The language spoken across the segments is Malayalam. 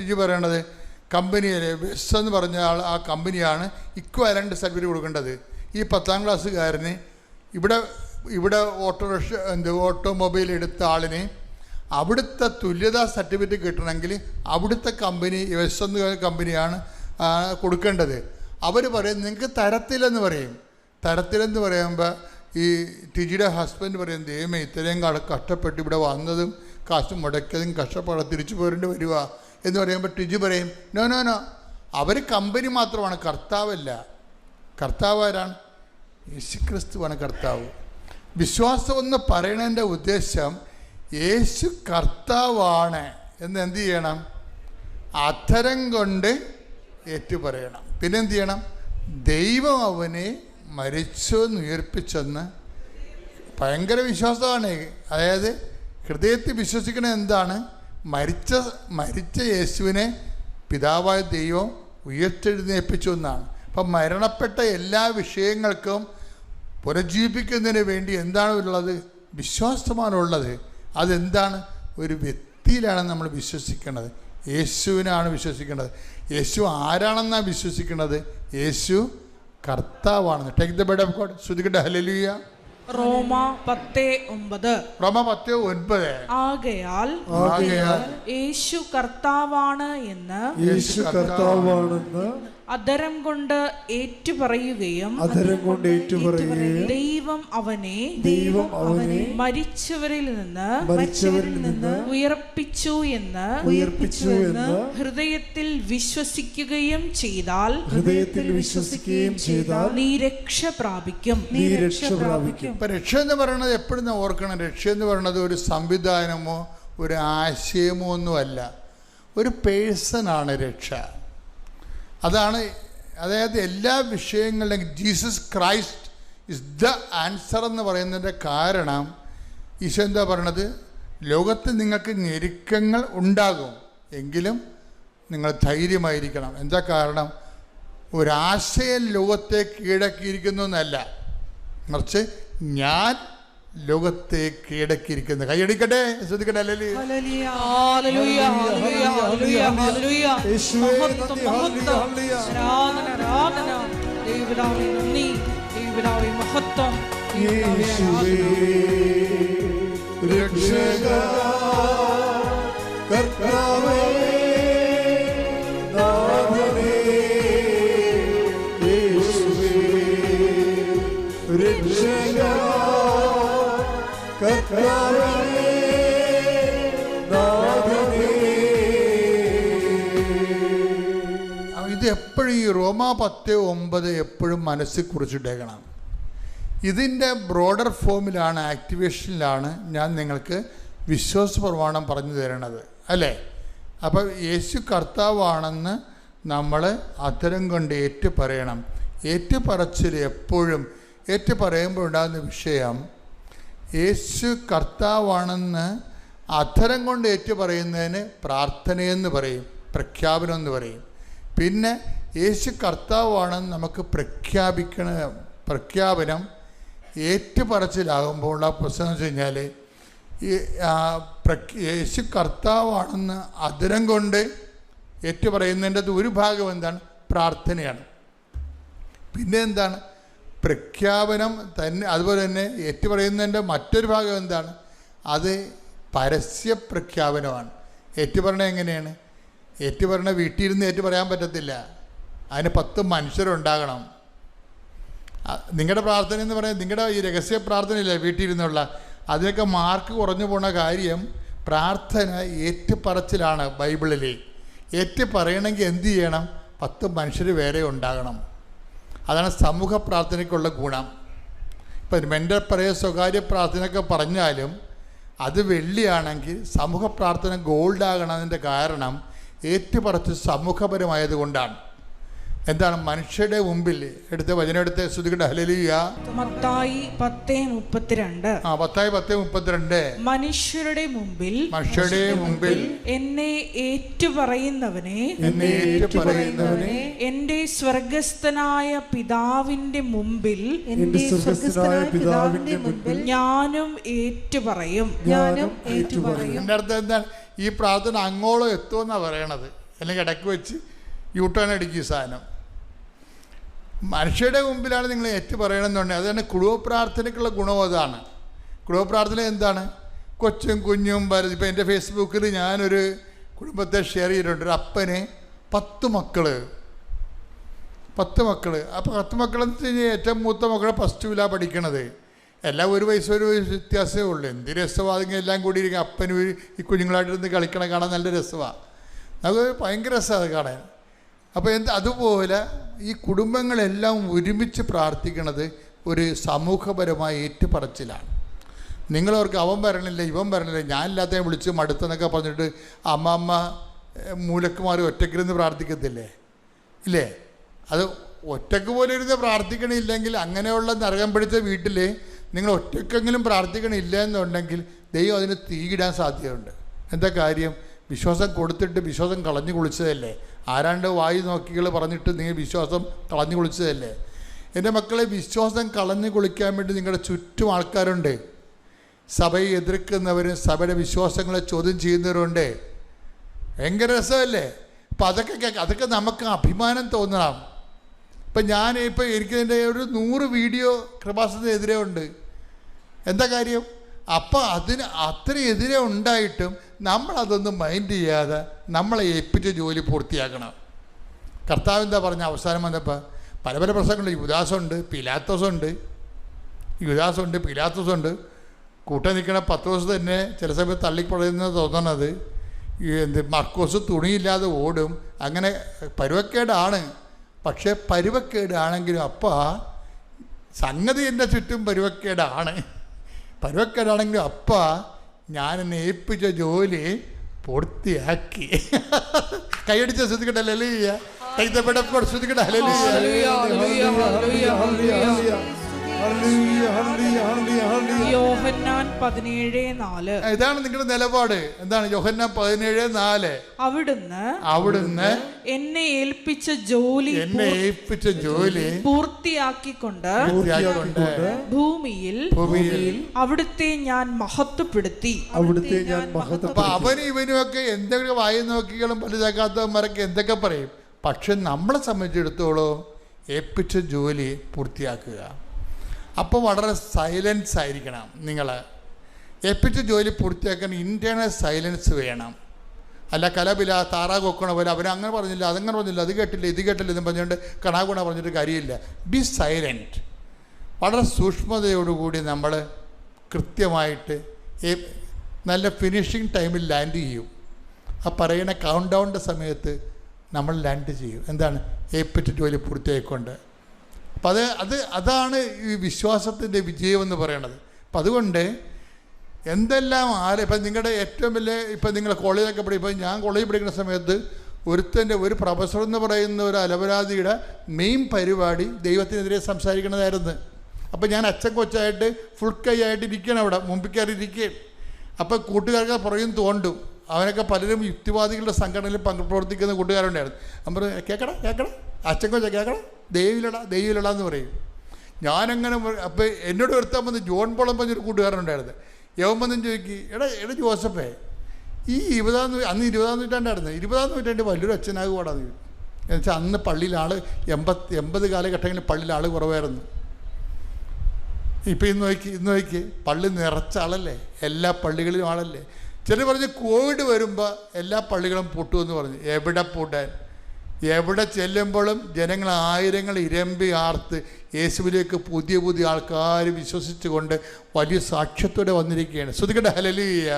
ടിജി പറയണത് കമ്പനിയിൽ ബെസ് എന്ന് പറഞ്ഞ ആൾ ആ കമ്പനിയാണ് ഇക്വാലന്റ് സർട്ടിഫിക്കറ്റ് കൊടുക്കേണ്ടത്. ഈ പത്താം ക്ലാസ്സുകാരന് ഇവിടെ ഇവിടെ ഓട്ടോറിക്ഷ എന്ത് ഓട്ടോമൊബൈൽ എടുത്ത ആളിന് അവിടുത്തെ തുല്യതാ സർട്ടിഫിക്കറ്റ് കിട്ടണമെങ്കിൽ അവിടുത്തെ കമ്പനി എസ് എന്ന കമ്പനിയാണ് കൊടുക്കേണ്ടത്. അവർ പറയും നിങ്ങൾക്ക് തരത്തിലെന്ന് പറയും. തരത്തിലെന്ന് പറയുമ്പോൾ ഈ ടിജിയുടെ ഹസ്ബൻഡ് പറയും ദൈവമേ ഇത്രയും കഷ്ടപ്പെട്ട് ഇവിടെ വന്നതും കാശ് മുടക്കിയതും കഷ്ടപ്പാടെ തിരിച്ചു പോരേണ്ടി വരുക എന്ന് പറയുമ്പോൾ ടിജു പറയും നോ നോ നോ അവർ കമ്പനി മാത്രമാണ് കർത്താവല്ല. കർത്താവ് ആരാണ്? യേശുക്രിസ്തുവാണ് കർത്താവ്. വിശ്വാസം എന്ന് പറയണതിന്റെ ഉദ്ദേശം യേശു കർത്താവാണ് എന്ന് എന്ത് ചെയ്യണം? അധരം കൊണ്ട് ഏറ്റുപറയണം. പിന്നെ എന്ത് ചെയ്യണം? ദൈവം അവനെ മരിച്ചെന്ന് ഉയർപ്പിച്ചെന്ന് ഭയങ്കര വിശ്വാസമാണ്. അതായത് ഹൃദയത്തിൽ വിശ്വസിക്കണ എന്താണ്? മരിച്ച മരിച്ച യേശുവിനെ പിതാവായ ദൈവം ഉയർത്തെഴുന്നേൽപ്പിച്ചു എന്നാണ്. അപ്പം മരണപ്പെട്ട എല്ലാ വിഷയങ്ങൾക്കും പുനജീവിപ്പിക്കുന്നതിന് വേണ്ടി എന്താണ് ഉള്ളത്? വിശ്വാസമാണുള്ളത്. അതെന്താണ്? ഒരു വ്യക്തിയിലാണ് നമ്മൾ വിശ്വസിക്കുന്നത് യേശുവിനാണ് വിശ്വസിക്കുന്നത് യേശു ആരാണെന്നാണ് വിശ്വസിക്കുന്നത് യേശു കർത്താവാണെന്ന്. Take the bed of God ശ്രുതികട്ടെ. ഹലലിയ റോമ പത്ത് ഒമ്പത്. റോമ പത്ത് ഒൻപത്. ആകയാൽ ആകയാൽ യേശു കർത്താവാണ് എന്ന് യേശു കർത്താവാണെന്ന് അധരം കൊണ്ട് ഏറ്റുപറയുകയും അധരം കൊണ്ട് ഏറ്റുപറയുകയും ദൈവം അവനെ ദൈവം അവനെ മരിച്ചവരിൽ നിന്ന് മരിച്ചവരിൽ നിന്ന് ഉയർപ്പിച്ചു എന്ന് ഉയർപ്പിച്ചു എന്ന് ഹൃദയത്തിൽ വിശ്വസിക്കുകയും ചെയ്താൽ ഹൃദയത്തിൽ വിശ്വസിക്കുകയും ചെയ്താൽ നീ രക്ഷ പ്രാപിക്കും. നീ രക്ഷ പ്രാപിക്കും. ഇപ്പൊ രക്ഷ എന്ന് പറയുന്നത് എപ്പോഴും ഓർക്കണം. രക്ഷ എന്ന് പറയുന്നത് ഒരു സംവിധാനമോ ഒരു ആശയമോ ഒന്നുമല്ല. ഒരു പേഴ്സണാണ് രക്ഷ. അതാണ് അതായത് എല്ലാ വിഷയങ്ങളിലും Jesus Christ is the answer എന്ന് പറയുന്നതിന്റെ കാരണം. ഈശോ എന്താ പറയണത്? ലോകത്ത് നിങ്ങൾക്ക് ഞെരുക്കങ്ങൾ ഉണ്ടാകും. എങ്കിലും നിങ്ങൾ ധൈര്യമായിരിക്കണം. എന്താ കാരണം? ഒരാശയം ലോകത്തെ കീഴടക്കിയിരിക്കുന്നു എന്നല്ല. മറിച്ച് ഞാൻ ലോകത്തെ കീഴടക്കിയിരിക്കുന്നത് കൈയടിക്കട്ടെ? ശ്രദ്ധിക്കട്ടെ മഹത്വം, നന്ദി, എപ്പോഴും ഈ റോമ പത്ത് ഒമ്പത് എപ്പോഴും മനസ്സിൽ കുറിച്ചിട്ടേക്കണം. ഇതിന്റെ ബ്രോഡർ ഫോമിലാണ് ആക്ടിവേഷനിലാണ് ഞാൻ നിങ്ങൾക്ക് വിശ്വാസ പ്രമാണം പറഞ്ഞു തരണത് അല്ലേ? അപ്പം യേശു കർത്താവാണെന്ന് നമ്മൾ അത്തരം കൊണ്ട് ഏറ്റുപറയണം. ഏറ്റുപറച്ചിൽ ഏറ്റു പറച്ചിൽ എപ്പോഴും ഏറ്റുപറയുമ്പോൾ ഉണ്ടാകുന്ന വിഷയം യേശു കർത്താവാണെന്ന് അധരം കൊണ്ട് ഏറ്റുപറയുന്നതിന് പ്രാർത്ഥനയെന്ന് പറയും പ്രഖ്യാപനം എന്ന് പറയും. പിന്നെ യേശു കർത്താവാണെന്ന് നമുക്ക് പ്രഖ്യാപിക്കണ പ്രഖ്യാപനം ഏറ്റുപറച്ചിലാകുമ്പോൾ ആ പ്രശ്നം വെച്ച് കഴിഞ്ഞാൽ ഈ യേശു കർത്താവാണെന്ന് അതിരം കൊണ്ട് ഏറ്റുപറയുന്നതിന്റെ ഒരു ഭാഗം എന്താണ്? പ്രാർത്ഥനയാണ്. പിന്നെ എന്താണ്? പ്രഖ്യാപനം തന്നെ അതുപോലെ തന്നെ ഏറ്റുപറയുന്നതിന്റെ മറ്റൊരു ഭാഗം എന്താണ്? അത് പരസ്യ പ്രഖ്യാപനമാണ്. ഏറ്റുപറയണ എങ്ങനെയാണ്? ഏറ്റുപറയണ വീട്ടിൽ ഇരുന്ന് ഏറ്റു പറയാൻ പറ്റത്തില്ല. അതിന് പത്ത് മനുഷ്യരുണ്ടാകണം. നിങ്ങളുടെ പ്രാർത്ഥന എന്ന് പറയുന്നത് നിങ്ങളുടെ ഈ രഹസ്യ പ്രാർത്ഥനയില്ലേ വീട്ടിൽ ഇരുന്നുള്ള അതിനൊക്കെ മാർക്ക് കുറഞ്ഞു പോണ കാര്യം പ്രാർത്ഥന ഏറ്റുപറച്ചിലാണ് ബൈബിളിൽ ഏറ്റു പറയണമെങ്കിൽ എന്ത് ചെയ്യണം? പത്ത് മനുഷ്യർ വേറെ ഉണ്ടാകണം. അതാണ് സമൂഹ പ്രാർത്ഥനയ്ക്കുള്ള ഗുണം. ഇപ്പം മെന്റെ പറയ സ്വകാര്യ പ്രാർത്ഥനയൊക്കെ പറഞ്ഞാലും അത് വെള്ളിയാണെങ്കിൽ സമൂഹ പ്രാർത്ഥന ഗോൾഡ് ആകണതിന്റെ കാരണം ഏറ്റുപറച്ച് സമൂഹപരമായത് കൊണ്ടാണ്. എന്താണ് മനുഷ്യരുടെ മുമ്പിൽ എടുത്ത വചന എടുത്ത് ഹലലിയ മത്തായി പത്ത് മുപ്പത്തിരണ്ട്. ആ പത്തായി പത്ത് മുപ്പത്തിരണ്ട്. മനുഷ്യരുടെ മുമ്പിൽ മനുഷ്യരുടെ മുമ്പിൽ എന്നെ ഏറ്റുപറയുന്നവനെ എന്നെ ഏറ്റുപറയുന്നവനെ എന്റെ സ്വർഗസ്ഥനായ പിതാവിന്റെ മുമ്പിൽ എന്റെ സ്വർഗസ്ഥനായ പിതാവിന്റെ മുൻപിൽ ഞാനും ഏറ്റുപറയും. ഞാനും ഏറ്റുപറയും. എന്റെ അർത്ഥം എന്താണ്? ഈ പ്രാർത്ഥന അങ്ങോളം എത്തുമെന്നാണ് പറയണത്. അല്ലെങ്കിൽ ഇടയ്ക്ക് വെച്ച് യൂ ടേൺ അടിക്കും സാധനം. മനുഷ്യരുടെ മുമ്പിലാണ് നിങ്ങൾ ഏറ്റു പറയണമെന്നുണ്ടെങ്കിൽ അതുതന്നെ കുടുംബ പ്രാർത്ഥനയ്ക്കുള്ള ഗുണം അതാണ്. കുടുംബ പ്രാർത്ഥന എന്താണ്? കൊച്ചും കുഞ്ഞും വലുത് ഇപ്പം എന്റെ ഫേസ്ബുക്കിൽ ഞാനൊരു കുടുംബത്തെ ഷെയർ ചെയ്തിട്ടുണ്ട്. ഒരു അപ്പന് പത്ത് മക്കൾ. പത്ത് മക്കൾ അപ്പോൾ പത്ത് മക്കളെന്ന് വെച്ച് കഴിഞ്ഞാൽ ഏറ്റവും മൂത്ത മക്കളെ പ്ലസ് ടുവിലാണ് പഠിക്കണത്. എല്ലാം ഒരു വയസ്സ് ഒരു വയസ്സ് വ്യത്യാസമേ ഉള്ളൂ. എന്ത് രസമാണെങ്കിൽ എല്ലാം കൂടി ഇരിക്കും. അപ്പനും ഈ- കുഞ്ഞുങ്ങളായിട്ടിരുന്ന് കളിക്കണ കാണാൻ നല്ല രസമാണ് നമുക്ക് ഭയങ്കര രസമാണ് അത് കാണാൻ. അപ്പോൾ എന്ത് അതുപോലെ ഈ കുടുംബങ്ങളെല്ലാം ഒരുമിച്ച് പ്രാർത്ഥിക്കുന്നത് ഒരു സമൂഹപരമായ ഏറ്റുപറച്ചിലാണ്. നിങ്ങളവർക്ക് അവൻ വരണില്ല ഇവൻ വരണില്ല ഞാനില്ലാത്ത വിളിച്ച് മടുത്തെന്നൊക്കെ പറഞ്ഞിട്ട് അമ്മമ്മ മൂലക്കുമാർ ഒറ്റക്കിരുന്ന് പ്രാർത്ഥിക്കത്തില്ലേ? ഇല്ലേ? അത് ഒറ്റയ്ക്ക് പോലെ ഇരുന്ന് പ്രാർത്ഥിക്കണില്ലെങ്കിൽ അങ്ങനെയുള്ള നരകം പിടിച്ച വീട്ടിൽ നിങ്ങൾ ഒറ്റക്കെങ്കിലും പ്രാർത്ഥിക്കണില്ല എന്നുണ്ടെങ്കിൽ ദൈവം അതിന് തീയിടാൻ സാധ്യതയുണ്ട്. എന്താ കാര്യം? വിശ്വാസം കൊടുത്തിട്ട് വിശ്വാസം കളഞ്ഞു കുളിച്ചതല്ലേ? ആരാണ്ട് വായു നോക്കികൾ പറഞ്ഞിട്ട് നിങ്ങൾ വിശ്വാസം കളഞ്ഞു കുളിച്ചതല്ലേ? എന്റെ മക്കളെ വിശ്വാസം കളഞ്ഞു കുളിക്കാൻ വേണ്ടി നിങ്ങളുടെ ചുറ്റും ആൾക്കാരുണ്ട്. സഭയെ എതിർക്കുന്നവരും സഭയുടെ വിശ്വാസങ്ങളെ ചോദ്യം ചെയ്യുന്നവരുണ്ട്. ഭയങ്കര രസമല്ലേ? അപ്പം അതൊക്കെ കേൾക്കാം അതൊക്കെ നമുക്ക് അഭിമാനം തോന്നണം. ഇപ്പം ഞാൻ ഇപ്പം എനിക്കതിന്റെ ഒരു നൂറ് വീഡിയോ കൃപാസത്തിനെതിരെ ഉണ്ട്. എന്താ കാര്യം? അപ്പം അതിന് അത്ര എതിരെ ഉണ്ടായിട്ടും നമ്മളതൊന്നും മൈൻഡ് ചെയ്യാതെ നമ്മളെ ഏൽപ്പിച്ച ജോലി പൂർത്തിയാക്കണം. കർത്താവ് എന്താ പറഞ്ഞ അവസാനം വന്നപ്പോൾ പല പല പ്രശ്നങ്ങളുണ്ട്. യുദാസുണ്ട് പിലാത്തോസുണ്ട്. യുദാസുണ്ട് പിലാത്തോസുണ്ട്. കൂട്ടം നിൽക്കണ പത്ത് ദിവസം തന്നെ ചില സമയത്ത് തള്ളിപ്പറയുന്നത് തോന്നണത്. എന്ത് മർക്കോസ് തുണിയില്ലാതെ ഓടും. അങ്ങനെ പരുവക്കേടാണ്. പക്ഷേ പരുവക്കേടാണെങ്കിലും അപ്പ സംഗതി എന്റെ ചുറ്റും പരുവക്കേടാണ്. പരുവക്കേടാണെങ്കിലും അപ്പ ഞാൻ എന്നെ ഏൽപ്പിച്ച ജോലി പൂർത്തിയാക്കി. കൈയടിച്ച ശ്രദ്ധിക്കട്ടെ ലലിയ കൈത്തപ്പെട്ടപ്പോൾ ശ്രദ്ധിക്കട്ടെ അല്ലേ യോഹന്നാൻ പതിനേഴ് നാല്. ഇതാണ് നിങ്ങളുടെ നിലപാട്. എന്താണ്? യോഹന്ന പതിനേഴ് നാല്. അവിടുന്ന് അവിടുന്ന് എന്നെ ഏൽപ്പിച്ച ജോലി എന്നെ ഏൽപ്പിച്ച ജോലി പൂർത്തിയാക്കിക്കൊണ്ട് ഭൂമിയിൽ ഭൂമിയിൽ അവിടുത്തെ ഞാൻ മഹത്വപ്പെടുത്തി. അവിടുത്തെ ഞാൻ മഹത്വപ്പെടുത്തി. അവനും ഇവനും ഒക്കെ എന്തെങ്കിലും വായി നോക്കികളും പലതാക്കാത്തവന്മാരൊക്കെ എന്തൊക്കെ പറയും? പക്ഷെ നമ്മളെ സംബന്ധിച്ചിടത്തോളം ഏൽപ്പിച്ച ജോലി പൂർത്തിയാക്കുക. അപ്പോൾ വളരെ സൈലൻസ് ആയിരിക്കണം നിങ്ങൾ എപ്പിറ്റ് ജോലി പൂർത്തിയാക്കാൻ ഇന്റേണൽ സൈലൻസ് വേണം. അല്ല കലപില താറാ കൊക്കണ പോലെ അവൻ അങ്ങനെ പറഞ്ഞില്ല അതങ്ങനെ പറഞ്ഞില്ല അത് കേട്ടില്ല ഇത് കേട്ടില്ല ഇതും പറഞ്ഞുകൊണ്ട് കണാകുണ പറഞ്ഞിട്ട് കാര്യമില്ല. ബി സൈലന്റ് വളരെ സൂക്ഷ്മതയോടുകൂടി നമ്മൾ കൃത്യമായിട്ട് നല്ല ഫിനിഷിങ് ടൈമിൽ ലാൻഡ് ചെയ്യും. ആ പറയുന്ന കൗണ്ട് ഡൗണിന്റെ സമയത്ത് നമ്മൾ ലാൻഡ് ചെയ്യും. എന്താണ്? എപ്പിറ്റ് ജോലി പൂർത്തിയായിക്കൊണ്ട്. അപ്പം അത് അത് അതാണ് ഈ വിശ്വാസത്തിന്റെ വിജയം എന്ന് പറയുന്നത് അപ്പം അതുകൊണ്ട് എന്തെല്ലാം ആല ഇപ്പം നിങ്ങളുടെ ഏറ്റവും വലിയ ഇപ്പം നിങ്ങൾ കോളേജിലൊക്കെ പഠിക്കും ഇപ്പം ഞാൻ കോളേജിൽ പഠിക്കുന്ന സമയത്ത് ഒരുത്തന്റെ ഒരു പ്രൊഫസർ എന്ന് പറയുന്ന ഒരു അലപരാധിയുടെ മെയിൻ പരിപാടി ദൈവത്തിനെതിരെ സംസാരിക്കുന്നതായിരുന്നു അപ്പം ഞാൻ അച്ഛൻ കൊച്ചായിട്ട് ഫുൾ കൈ ആയിട്ട് ഇരിക്കണം അവിടെ മുമ്പിൽ കയറി ഇരിക്കുകയും അപ്പം കൂട്ടുകാർക്ക് പുറയും തോണ്ടും. അവനൊക്കെ പലരും യുക്തിവാദികളുടെ സംഘടനയിൽ പങ്കു പ്രവർത്തിക്കുന്ന കൂട്ടുകാരുണ്ടായിരുന്നു. അപ്പം കേൾക്കണം കേൾക്കടാ അച്ഛൻ കൊച്ച കേൾക്കടാ ദൈവിലടാ ദൈവിലടാ എന്ന് പറയും. ഞാനങ്ങനെ അപ്പോൾ എന്നോട് ഒരുത്താൻ വന്ന് ജോൺ പോളം പറഞ്ഞൊരു കൂട്ടുകാരനുണ്ടായിരുന്നു. യവൻ വന്നും ചോദിക്കും എടാ എടാ ജോസഫേ ഈ ഇരുപതാം അന്ന് ഇരുപതാം നൂറ്റാണ്ടായിരുന്നു. ഇരുപതാം നൂറ്റാണ്ട് വലിയൊരു അച്ഛനാകുവാടാന്ന് ചോദിക്കും. എന്നുവെച്ചാൽ അന്ന് പള്ളിയിൽ ആൾ എൺപത്തി എൺപത് കാലഘട്ടങ്ങളിൽ പള്ളിയിൽ ആൾ കുറവായിരുന്നു. ഇപ്പം ഇന്ന് നോക്കി ഇന്ന് നോക്കി പള്ളി നിറച്ച ആളല്ലേ? എല്ലാ പള്ളികളിലും ആളല്ലേ? ചിലർ പറഞ്ഞ് കോവിഡ് വരുമ്പോൾ എല്ലാ പള്ളികളും പൊട്ടുമെന്ന് പറഞ്ഞു. എവിടെ പൂട്ടാൻ എവിടെ ചെല്ലുമ്പോഴും ജനങ്ങൾ ആയിരങ്ങൾ ഇരമ്പി ആർത്ത് യേശുവിലേക്ക് പുതിയ പുതിയ ആൾക്കാർ വിശ്വസിച്ചുകൊണ്ട് വലിയ സാക്ഷ്യത്തോടെ വന്നിരിക്കുകയാണ്. ശ്രദ്ധിക്കട്ടെ ഹലലൂയ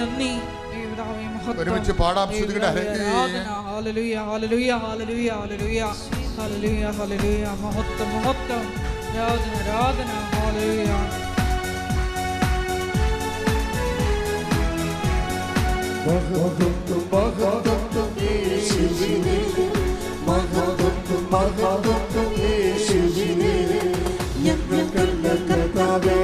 നന്ദി, ഒരുമിച്ച് പാടാം, ശ്രദ്ധിക്കട്ടെ മഹത്വം മഹത്വം. ഹാലലൂയ മഹത്വം മഹത്വം യേശുവിനെ മഹത്വം മഹത്വം യേശുവിനെ ഞങ്ങൾക്കല്ല കർത്താവേ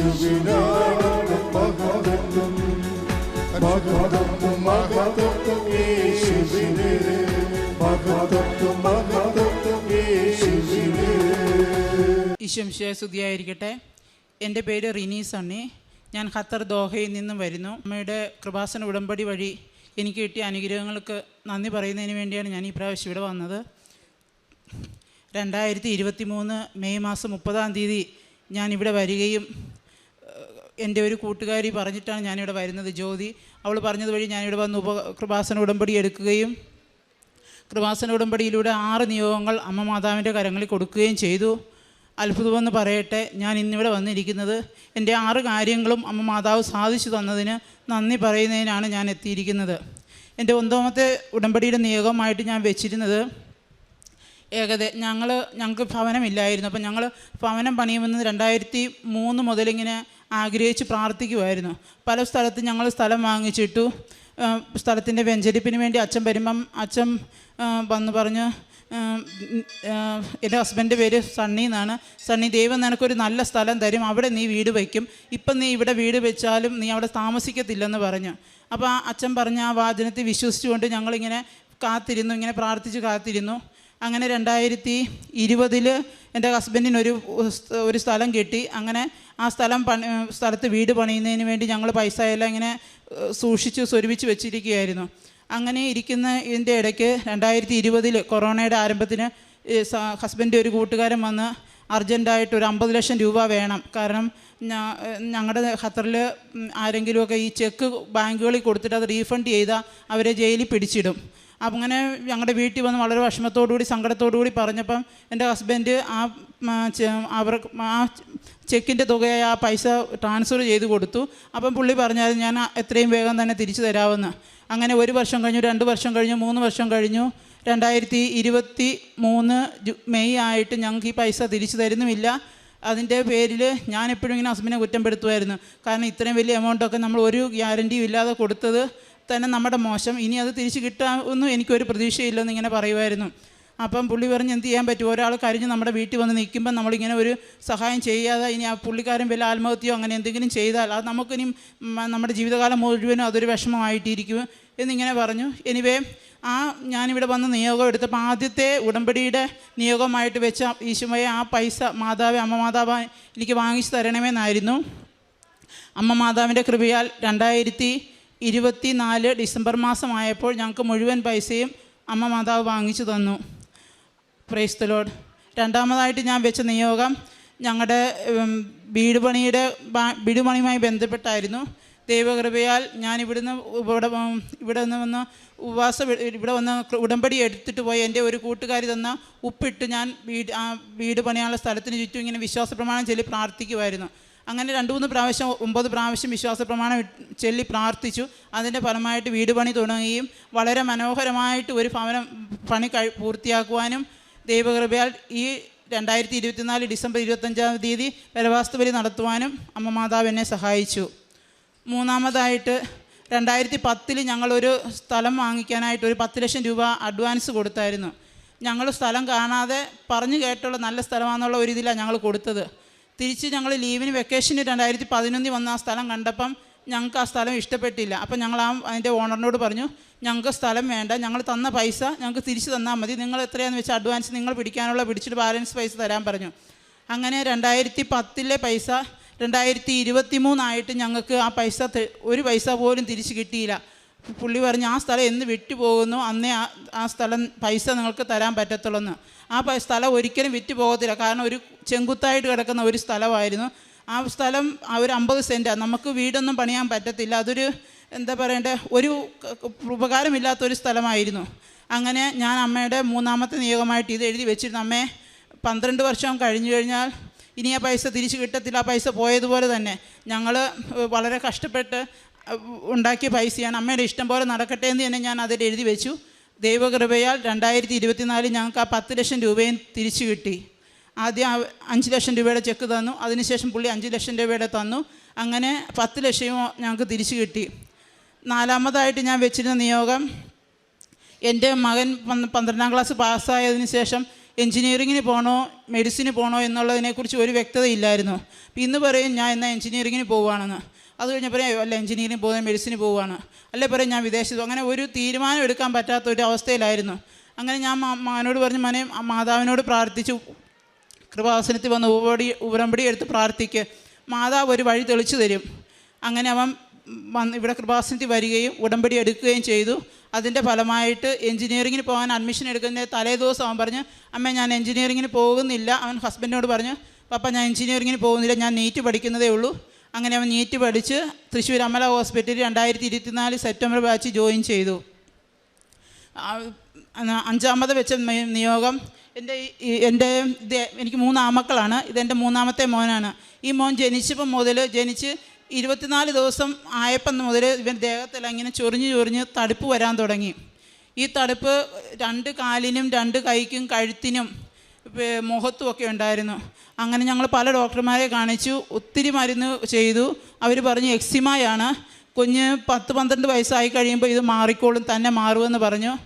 യേശുവിനാണ് സ്തുതിയായിരിക്കട്ടെ. എന്റെ പേര് റിനി സണ്ണി. ഞാൻ ഖത്തർ ദോഹയിൽ നിന്നും വരുന്നു. അമ്മയുടെ കൃപാസന ഉടമ്പടി വഴി എനിക്ക് കിട്ടിയ അനുഗ്രഹങ്ങൾക്ക് നന്ദി പറയുന്നതിന് വേണ്ടിയാണ് ഞാൻ ഈ പ്രാവശ്യം ഇവിടെ വന്നത്. രണ്ടായിരത്തി ഇരുപത്തി മൂന്ന് മെയ് മാസം മുപ്പതാം തീയതി ഞാൻ ഇവിടെ വരികയും എന്റെ ഒരു കൂട്ടുകാരി പറഞ്ഞിട്ടാണ് ഞാനിവിടെ വരുന്നത്. ജ്യോതി അവൾ പറഞ്ഞത് വഴി ഞാനിവിടെ വന്ന് ഉപ കൃപാസന ഉടമ്പടി എടുക്കുകയും കൃപാസന ഉടമ്പടിയിലൂടെ ആറ് നിയോഗങ്ങൾ അമ്മ മാതാവിന്റെ കരങ്ങളിൽ കൊടുക്കുകയും ചെയ്തു. അത്ഭുതമെന്ന് പറയട്ടെ ഞാൻ ഇന്നിവിടെ വന്നിരിക്കുന്നത്. എന്റെ ആറ് കാര്യങ്ങളും അമ്മ മാതാവ് സാധിച്ചു തന്നതിന് നന്ദി പറയുന്നതിനാണ് ഞാൻ എത്തിയിരിക്കുന്നത്. എന്റെ ഒന്നാമത്തെ ഉടമ്പടിയുടെ നിയോഗമായിട്ട് ഞാൻ വെച്ചിരുന്നത് ഏകദേശം ഞങ്ങൾ ഞങ്ങൾക്ക് ഭവനമില്ലായിരുന്നു. അപ്പം ഞങ്ങൾ ഭവനം പണിയുമെന്ന് രണ്ടായിരത്തി മൂന്ന് മുതലിങ്ങനെ ആഗ്രഹിച്ച് പ്രാർത്ഥിക്കുമായിരുന്നു പല സ്ഥലത്ത് ഞങ്ങൾ സ്ഥലം വാങ്ങിച്ചിട്ടു. സ്ഥലത്തിന്റെ വെഞ്ചരിപ്പിന് വേണ്ടി അച്ഛൻ വരുമ്പം അച്ഛൻ വന്ന് പറഞ്ഞ് എന്റെ ഹസ്ബൻഡ് പേര് സണ്ണി എന്നാണ്. സണ്ണി ദൈവം നിനക്കൊരു നല്ല സ്ഥലം തരും. അവിടെ നീ വീട് വയ്ക്കും. ഇപ്പം നീ ഇവിടെ വീട് വെച്ചാലും നീ അവിടെ താമസിക്കത്തില്ലെന്ന് പറഞ്ഞു. അപ്പോൾ ആ അച്ഛൻ പറഞ്ഞ ആ വാചനത്തെ വിശ്വസിച്ചുകൊണ്ട് ഞങ്ങളിങ്ങനെ കാത്തിരുന്നു ഇങ്ങനെ പ്രാർത്ഥിച്ച് കാത്തിരുന്നു. അങ്ങനെ രണ്ടായിരത്തി ഇരുപതിൽ എന്റെ ഹസ്ബൻഡിനൊരു ഒരു സ്ഥലം കിട്ടി. അങ്ങനെ ആ സ്ഥലം പണി സ്ഥലത്ത് വീട് പണിയുന്നതിന് വേണ്ടി ഞങ്ങൾ പൈസ എല്ലാം ഇങ്ങനെ സൂക്ഷിച്ച് സ്വരുപിച്ച് വെച്ചിരിക്കുകയായിരുന്നു. അങ്ങനെ ഇരിക്കുന്ന ഇതിന്റെ ഇടയ്ക്ക് രണ്ടായിരത്തി ഇരുപതിൽ കൊറോണയുടെ ആരംഭത്തിന് ഹസ്ബൻഡ് ഒരു കൂട്ടുകാരൻ വന്ന് അർജന്റായിട്ട് ഒരു അമ്പത് ലക്ഷം രൂപ വേണം. കാരണം ഞങ്ങളുടെ ഖത്തറിൽ ആരെങ്കിലുമൊക്കെ ഈ ചെക്ക് ബാങ്കുകളിൽ കൊടുത്തിട്ട് അത് റീഫണ്ട് ചെയ്താൽ അവരെ ജയിലിൽ പിടിച്ചിടും. അങ്ങനെ ഞങ്ങളുടെ വീട്ടിൽ വന്ന് വളരെ വിഷമത്തോടുകൂടി സങ്കടത്തോടുകൂടി പറഞ്ഞപ്പം എന്റെ ഹസ്ബൻഡ് ആ അവർ അവർക്ക് ആ ചെക്കിന്റെ തുകയായ ആ പൈസ ട്രാൻസ്ഫർ ചെയ്ത് കൊടുത്തു. അപ്പം പുള്ളി പറഞ്ഞാൽ ഞാൻ എത്രയും വേഗം തന്നെ തിരിച്ചു തരാമെന്ന്. അങ്ങനെ ഒരു വർഷം കഴിഞ്ഞു രണ്ട് വർഷം കഴിഞ്ഞു മൂന്ന് വർഷം കഴിഞ്ഞു. രണ്ടായിരത്തി ഇരുപത്തി മൂന്ന് മെയ് ആയിട്ട് ഞങ്ങൾക്ക് ഈ പൈസ തിരിച്ചു തരുന്നുമില്ല. അതിന്റെ പേരിൽ ഞാൻ എപ്പോഴും ഇങ്ങനെ ഹസ്ബൻഡിനെ കുറ്റപ്പെടുത്തുമായിരുന്നു കാരണം ഇത്രയും വലിയ എമൗണ്ടൊക്കെ നമ്മൾ ഒരു ഗ്യാരന്റിയും ഇല്ലാതെ കൊടുത്തത് തന്നെ നമ്മുടെ മോശം. ഇനി അത് തിരിച്ച് കിട്ടാമെന്നും എനിക്കൊരു പ്രതീക്ഷയില്ലെന്ന് ഇങ്ങനെ പറയുമായിരുന്നു. അപ്പം പുള്ളി പറഞ്ഞ് എന്ത് ചെയ്യാൻ പറ്റും? ഒരാൾ കരിഞ്ഞ് നമ്മുടെ വീട്ടിൽ വന്ന് നിൽക്കുമ്പോൾ നമ്മളിങ്ങനെ ഒരു സഹായം ചെയ്യാതെ ഇനി ആ പുള്ളിക്കാരൻ വല്ല ആത്മഹത്യയോ അങ്ങനെ എന്തെങ്കിലും ചെയ്താൽ അത് നമുക്കിനി നമ്മുടെ ജീവിതകാലം മുഴുവനും അതൊരു വിഷമമായിട്ടിരിക്കും എന്നിങ്ങനെ പറഞ്ഞു. എനിവേ ആ ഞാനിവിടെ വന്ന് നിയോഗം എടുത്തപ്പോൾ ആദ്യത്തെ ഉടമ്പടിയുടെ നിയോഗമായിട്ട് വെച്ച ഈശോയെ ആ പൈസ മാതാവ് അമ്മ മാതാവ് എനിക്ക് വാങ്ങിച്ചു തരണമെന്നായിരുന്നു. അമ്മ മാതാവിന്റെ കൃപയാൽ രണ്ടായിരത്തി ഇരുപത്തി നാല് ഡിസംബർ മാസമായപ്പോൾ ഞങ്ങൾക്ക് മുഴുവൻ പൈസയും അമ്മ മാതാവ് വാങ്ങിച്ചു തന്നു. പ്രൈസ്തലോട് രണ്ടാമതായിട്ട് ഞാൻ വെച്ച നിയോഗം ഞങ്ങളുടെ വീട് പണിയുടെ വീട് പണിയുമായി ബന്ധപ്പെട്ടായിരുന്നു. ദൈവകൃപയാൽ ഞാൻ ഇവിടുന്ന് ഇവിടെ ഇവിടെ നിന്ന് വന്ന് ഉപവാസ ഇവിടെ വന്ന് ഉടമ്പടി എടുത്തിട്ട് പോയി. എന്റെ ഒരു കൂട്ടുകാരി തന്ന ഉപ്പിട്ട് ഞാൻ വീട് ആ വീട് പണിയാനുള്ള സ്ഥലത്തിന് ചുറ്റും ഇങ്ങനെ വിശ്വാസ പ്രമാണം ചൊല്ലി പ്രാർത്ഥിക്കുമായിരുന്നു അങ്ങനെ രണ്ട് മൂന്ന് പ്രാവശ്യം ഒമ്പത് പ്രാവശ്യം വിശ്വാസ പ്രമാണം ചൊല്ലി പ്രാർത്ഥിച്ചു. അതിന്റെ ഫലമായിട്ട് വീട് പണി തുടങ്ങുകയും വളരെ മനോഹരമായിട്ട് ഒരു ഭവനം പണി കഴി പൂർത്തിയാക്കുവാനും ദൈവകൃപയാൽ ഈ രണ്ടായിരത്തി ഇരുപത്തിനാല് ഡിസംബർ ഇരുപത്തഞ്ചാം തീയതി ബലവാസ്തുബലി നടത്തുവാനും അമ്മ മാതാവ് എന്നെ സഹായിച്ചു. മൂന്നാമതായിട്ട് രണ്ടായിരത്തി പത്തിൽ ഞങ്ങളൊരു സ്ഥലം വാങ്ങിക്കാനായിട്ട് ഒരു പത്ത് ലക്ഷം രൂപ അഡ്വാൻസ് കൊടുത്തായിരുന്നു. ഞങ്ങൾ സ്ഥലം കാണാതെ പറഞ്ഞു കേട്ടുള്ള നല്ല സ്ഥലമാണെന്നുള്ള ഒരു ഇതിലാണ് ഞങ്ങൾ കൊടുത്തത്. തിരിച്ച് ഞങ്ങൾ ലീവിന് വെക്കേഷന് രണ്ടായിരത്തി പതിനൊന്നിൽ വന്ന ആ സ്ഥലം കണ്ടപ്പം ഞങ്ങൾക്ക് ആ സ്ഥലം ഇഷ്ടപ്പെട്ടില്ല. അപ്പം ഞങ്ങൾ ആ അതിന്റെ ഓണറിനോട് പറഞ്ഞു ഞങ്ങൾക്ക് സ്ഥലം വേണ്ട ഞങ്ങൾ തന്ന പൈസ ഞങ്ങൾക്ക് തിരിച്ച് തന്നാൽ മതി. നിങ്ങൾ എത്രയാണെന്ന് വെച്ചാൽ അഡ്വാൻസ് നിങ്ങൾ പിടിക്കാനുള്ള പിടിച്ചിട്ട് ബാലൻസ് പൈസ തരാൻ പറഞ്ഞു. അങ്ങനെ രണ്ടായിരത്തി പത്തിലെ പൈസ രണ്ടായിരത്തി ഇരുപത്തി മൂന്നായിട്ട് ഞങ്ങൾക്ക് ആ പൈസ ഒരു പൈസ പോലും തിരിച്ച് കിട്ടിയില്ല. പുള്ളി പറഞ്ഞു ആ സ്ഥലം എന്ന് വിറ്റ് പോകുന്നു അന്നേ ആ ആ സ്ഥലം പൈസ നിങ്ങൾക്ക് തരാൻ പറ്റത്തുള്ളൂ ആ സ്ഥലം ഒരിക്കലും വിറ്റ് പോകത്തില്ല കാരണം ഒരു ചെങ്കുത്തായിട്ട് കിടക്കുന്ന ഒരു സ്ഥലമായിരുന്നു. ആ സ്ഥലം ഒരു അമ്പത് സെന്റാണ് നമുക്ക് വീടൊന്നും പണിയാൻ പറ്റത്തില്ല. അതൊരു എന്താ പറയണ്ടേ ഒരു ഉപകാരമില്ലാത്തൊരു സ്ഥലമായിരുന്നു. അങ്ങനെ ഞാൻ അമ്മയുടെ മൂന്നാമത്തെ നിയോഗമായിട്ട് ഇത് എഴുതി വെച്ചിരുന്നു. അമ്മേ പന്ത്രണ്ട് വർഷം കഴിഞ്ഞു കഴിഞ്ഞാൽ ഇനി ആ പൈസ തിരിച്ചു കിട്ടത്തില്ല. ആ പൈസ പോയതുപോലെ തന്നെ. ഞങ്ങൾ വളരെ കഷ്ടപ്പെട്ട് ഉണ്ടാക്കിയ പൈസയാണ്. അമ്മയുടെ ഇഷ്ടം പോലെ നടക്കട്ടെ എന്ന് തന്നെ ഞാൻ അതിൽ എഴുതി വെച്ചു. ദൈവകൃപയാൽ രണ്ടായിരത്തി ഇരുപത്തിനാല് ഞങ്ങൾക്ക് ആ പത്ത് ലക്ഷം രൂപയും തിരിച്ചു കിട്ടി. ആദ്യം അഞ്ച് ലക്ഷം രൂപയുടെ ചെക്ക് തന്നു. അതിനുശേഷം പുള്ളി അഞ്ച് ലക്ഷം രൂപയുടെ തന്നു. അങ്ങനെ പത്ത് ലക്ഷവും ഞങ്ങൾക്ക് തിരിച്ചു കിട്ടി. നാലാമതായിട്ട് ഞാൻ വെച്ചിരുന്ന നിയോഗം എന്റെ മകൻ പന്ത് പന്ത്രണ്ടാം ക്ലാസ് പാസ്സായതിനു ശേഷം എൻജിനീയറിങ്ങിന് പോകണോ മെഡിസിന് പോകണോ എന്നുള്ളതിനെക്കുറിച്ച് ഒരു വ്യക്തത ഇല്ലായിരുന്നു ഇന്ന് പറയും ഞാൻ എന്നാൽ എൻജിനീയറിങ്ങിന് പോവുകയാണെന്ന്. അത് കഴിഞ്ഞപ്പോൾ അല്ല എൻജിനീയറിംഗ് പോകുന്നത് മെഡിസിന് പോവുകയാണ് അല്ലെ പറയും ഞാൻ വിദേശത്ത് അങ്ങനെ ഒരു തീരുമാനം എടുക്കാൻ പറ്റാത്ത ഒരു അവസ്ഥയിലായിരുന്നു. അങ്ങനെ ഞാൻ മകനോട് പറഞ്ഞു മനെ മാതാവിനോട് പ്രാർത്ഥിച്ചു കൃപാസനത്തിൽ വന്ന് ഉപടി ഉപരമ്പടി എടുത്ത് പ്രാർത്ഥിക്ക്. മാതാവ് ഒരു വഴി തെളിച്ചു തരും. അങ്ങനെ അവൻ വന്ന് ഇവിടെ കൃപാസനത്തിൽ വരികയും ഉടമ്പടി എടുക്കുകയും ചെയ്തു. അതിന്റെ ഫലമായിട്ട് എൻജിനീയറിങ്ങിന് പോകാൻ അഡ്മിഷൻ എടുക്കുന്ന തലേ ദിവസം അവൻ പറഞ്ഞ് അമ്മ ഞാൻ എൻജിനീയറിങ്ങിന് പോകുന്നില്ല. അവൻ ഹസ്ബൻഡിനോട് പറഞ്ഞു പപ്പ ഞാൻ എൻജിനീയറിങ്ങിന് പോകുന്നില്ല ഞാൻ നീറ്റ് പഠിക്കുന്നതേ ഉള്ളൂ. അങ്ങനെ അവൻ നീറ്റ് പഠിച്ച് തൃശ്ശൂർ അമല ഹോസ്പിറ്റലിൽ രണ്ടായിരത്തി ഇരുപത്തിനാല് സെപ്റ്റംബർ ബാച്ച് ജോയിൻ ചെയ്തു. അഞ്ചാമത് വെച്ച നിയോഗം എന്റെ എന്റെ ഇത് എനിക്ക് മൂന്ന് ആമക്കളാണ്. ഇതെന്റെ മൂന്നാമത്തെ മോനാണ്. ഈ മോൻ ജനിച്ചപ്പം മുതൽ ജനിച്ച് ഇരുപത്തിനാല് ദിവസം ആയപ്പം മുതൽ ഇവൻ ദേഹത്തിൽ ഇങ്ങനെ ചൊറിഞ്ഞ് ചൊറിഞ്ഞ് തടുപ്പ് വരാൻ തുടങ്ങി. ഈ തടുപ്പ് രണ്ട് കാലിനും രണ്ട് കൈക്കും കഴുത്തിനും പേ- മുഖത്തും ഒക്കെ ഉണ്ടായിരുന്നു. അങ്ങനെ ഞങ്ങൾ പല ഡോക്ടർമാരെ കാണിച്ചു. ഒത്തിരി മരുന്ന് ചെയ്തു. അവർ പറഞ്ഞു എക്സിമയാണ്. കുഞ്ഞ് പത്ത് പന്ത്രണ്ട് വയസ്സായി കഴിയുമ്പോൾ ഇത് മാറിക്കോളും തന്നെ മാറുമെന്ന് പറഞ്ഞു.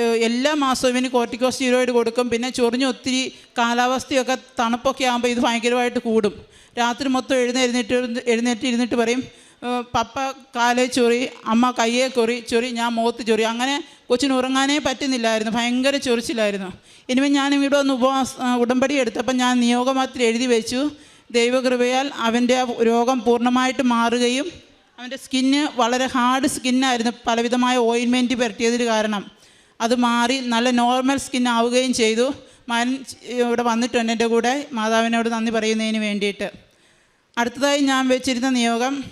എല്ലാ മാസവും ഇവന് കോർട്ടിക്കോ സ്റ്റീറോയിഡ് കൊടുക്കും. പിന്നെ ചൊറിഞ്ഞ് ഒത്തിരി കാലാവസ്ഥയൊക്കെ തണുപ്പൊക്കെ ആകുമ്പോൾ ഇത് ഭയങ്കരമായിട്ട് കൂടും. രാത്രി മൊത്തം എഴുന്നേരുന്നിട്ട് എഴുന്നേറ്റ് ഇരുന്നിട്ട് പറയും പപ്പ കാലെ ചൊറി അമ്മ കയ്യെ കൊറി ചൊറി ഞാൻ മുഖത്ത് ചൊറി. അങ്ങനെ കൊച്ചിന് ഉറങ്ങാനേ പറ്റുന്നില്ലായിരുന്നു. ഭയങ്കര ചൊറിച്ചിലായിരുന്നു. ഇനിമേ ഞാൻ ഇവിടെ ഒന്ന് ഉപവാസ ഉടമ്പടി എടുത്തപ്പോൾ ഞാൻ നിയോഗമാത്തിൽ എഴുതി വെച്ചു. ദൈവകൃപയാൽ അവന്റെ രോഗം പൂർണമായിട്ട് മാറുകയും അവന്റെ സ്കിന്ന് വളരെ ഹാർഡ് സ്കിന്നായിരുന്നു. പലവിധമായ ഓയിൻമെന്റ് പുരട്ടിയതിന് കാരണം അത് മാറി നല്ല നോർമൽ സ്കിൻ ആവുകയും ചെയ്തു. മകൻ ഇവിടെ വന്നിട്ടുണ്ട് എന്റെ കൂടെ. മാതാവിനോട് നന്ദി പറയുന്നതിന് വേണ്ടിയിട്ട്. അടുത്തതായി ഞാൻ വെച്ചിരുന്ന നിയോഗം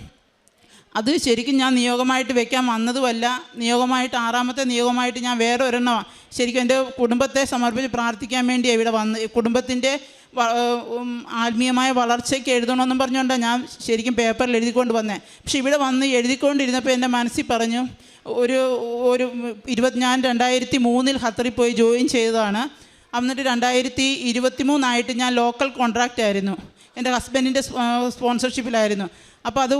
അത് ശരിക്കും ഞാൻ നിയോഗമായിട്ട് വെക്കാൻ വന്നതുമല്ല. നിയോഗമായിട്ട് ആറാമത്തെ നിയോഗമായിട്ട് ഞാൻ വേറെ ഒരെണ്ണമാണ് ശരിക്കും എന്റെ കുടുംബത്തെ സമർപ്പിച്ച് പ്രാർത്ഥിക്കാൻ വേണ്ടി ഇവിടെ വന്ന്. കുടുംബത്തിന്റെ ആത്മീയമായ വളർച്ചയ്ക്ക് എഴുതണമെന്നും പറഞ്ഞുകൊണ്ടാണ് ഞാൻ ശരിക്കും പേപ്പറിൽ എഴുതിക്കൊണ്ട് വന്നേ. പക്ഷെ ഇവിടെ വന്ന് എഴുതിക്കൊണ്ടിരുന്നപ്പോൾ എന്റെ മനസ്സിൽ പറഞ്ഞു ഒരു ഒരു ഇരുപത്തി ഞാൻ രണ്ടായിരത്തി മൂന്നിൽ ഖത്തറിൽ പോയി ജോയിൻ ചെയ്തതാണ്. എന്നിട്ട് രണ്ടായിരത്തി ഇരുപത്തി മൂന്നായിട്ട് ഞാൻ ലോക്കൽ കോൺട്രാക്റ്റ് ആയിരുന്നു എന്റെ ഹസ്ബൻഡിന്റെ സ്പോൺസർഷിപ്പിലായിരുന്നു അപ്പോൾ അത്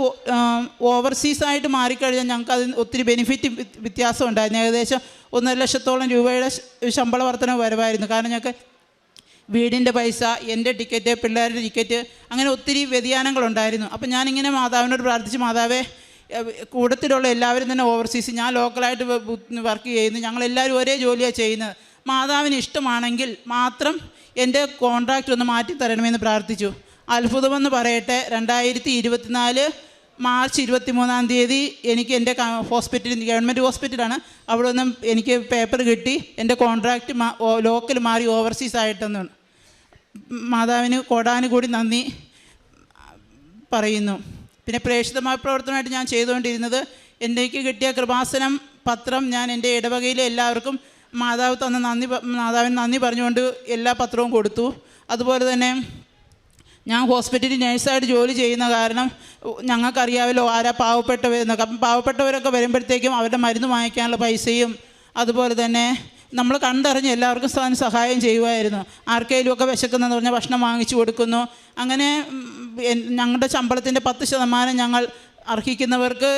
ഓവർസീസ് ഓവർസീസായിട്ട് മാറിക്കഴിഞ്ഞാൽ ഞങ്ങൾക്ക് അതിന് ഒത്തിരി ബെനിഫിറ്റ് വ്യത്യാസം ഉണ്ടായിരുന്നു. ഏകദേശം ഒന്നര ലക്ഷത്തോളം രൂപയുടെ ശമ്പള വർധന വരവായിരുന്നു. കാരണം ഞങ്ങൾക്ക് വീടിന്റെ പൈസ എന്റെ ടിക്കറ്റ് പിള്ളേരുടെ ടിക്കറ്റ് അങ്ങനെ ഒത്തിരി വ്യതിയാനങ്ങളുണ്ടായിരുന്നു അപ്പോൾ ഞാനിങ്ങനെ മാതാവിനോട് പ്രാർത്ഥിച്ച് മാതാവേ കൂടത്തിലുള്ള എല്ലാവരും തന്നെ ഓവർസീസ് ഞാൻ ലോക്കലായിട്ട് വർക്ക് ചെയ്യുന്നു. ഞങ്ങളെല്ലാവരും ഒരേ ജോലിയാണ് ചെയ്യുന്നത്. മാതാവിന് ഇഷ്ടമാണെങ്കിൽ മാത്രം എന്റെ കോൺട്രാക്റ്റ് ഒന്ന് മാറ്റി തരണമെന്ന് പ്രാർത്ഥിച്ചു. അത്ഭുതമെന്ന് പറയട്ടെ. രണ്ടായിരത്തി ഇരുപത്തിനാല് മാർച്ച് ഇരുപത്തി മൂന്നാം തീയതി എനിക്ക് എന്റെ ഹോസ്പിറ്റൽ ഗവൺമെന്റ് ഹോസ്പിറ്റലാണ്. അവിടെ നിന്നും എനിക്ക് പേപ്പർ കിട്ടി. എന്റെ കോൺട്രാക്റ്റ് ലോക്കൽ മാറി ഓവർസീസ് ആയിട്ടെന്നാണ് മാതാവിന് കോടാനുകൂടി നന്ദി പറയുന്നു. പിന്നെ പ്രേക്ഷിതമായ പ്രവർത്തനമായിട്ട് ഞാൻ ചെയ്തുകൊണ്ടിരുന്നത് എനിക്ക് കിട്ടിയ കൃപാസനം പത്രം ഞാൻ എന്റെ ഇടവകയിലെ എല്ലാവർക്കും മാതാവ് തന്ന നന്ദി മാതാവിന് നന്ദി പറഞ്ഞുകൊണ്ട് എല്ലാ പത്രവും കൊടുത്തു. അതുപോലെ തന്നെ ഞാൻ ഹോസ്പിറ്റലിൽ നഴ്സായിട്ട് ജോലി ചെയ്യുന്ന കാരണം ഞങ്ങൾക്കറിയാവല്ലോ ആരാ പാവപ്പെട്ടവരെന്നൊക്കെ അപ്പം പാവപ്പെട്ടവരൊക്കെ വരുമ്പോഴത്തേക്കും അവരുടെ മരുന്ന് വാങ്ങിക്കാനുള്ള പൈസയും അതുപോലെ തന്നെ നമ്മൾ കണ്ടറിഞ്ഞ് എല്ലാവർക്കും സാധനം സഹായം ചെയ്യുമായിരുന്നു. ആർക്കെങ്കിലും ഒക്കെ വിശക്കുന്നെന്ന് പറഞ്ഞാൽ ഭക്ഷണം വാങ്ങിച്ചു കൊടുക്കുന്നു. അങ്ങനെ ഞങ്ങളുടെ ശമ്പളത്തിന്റെ പത്ത് ശതമാനം ഞങ്ങൾ അർഹിക്കുന്നവർക്ക്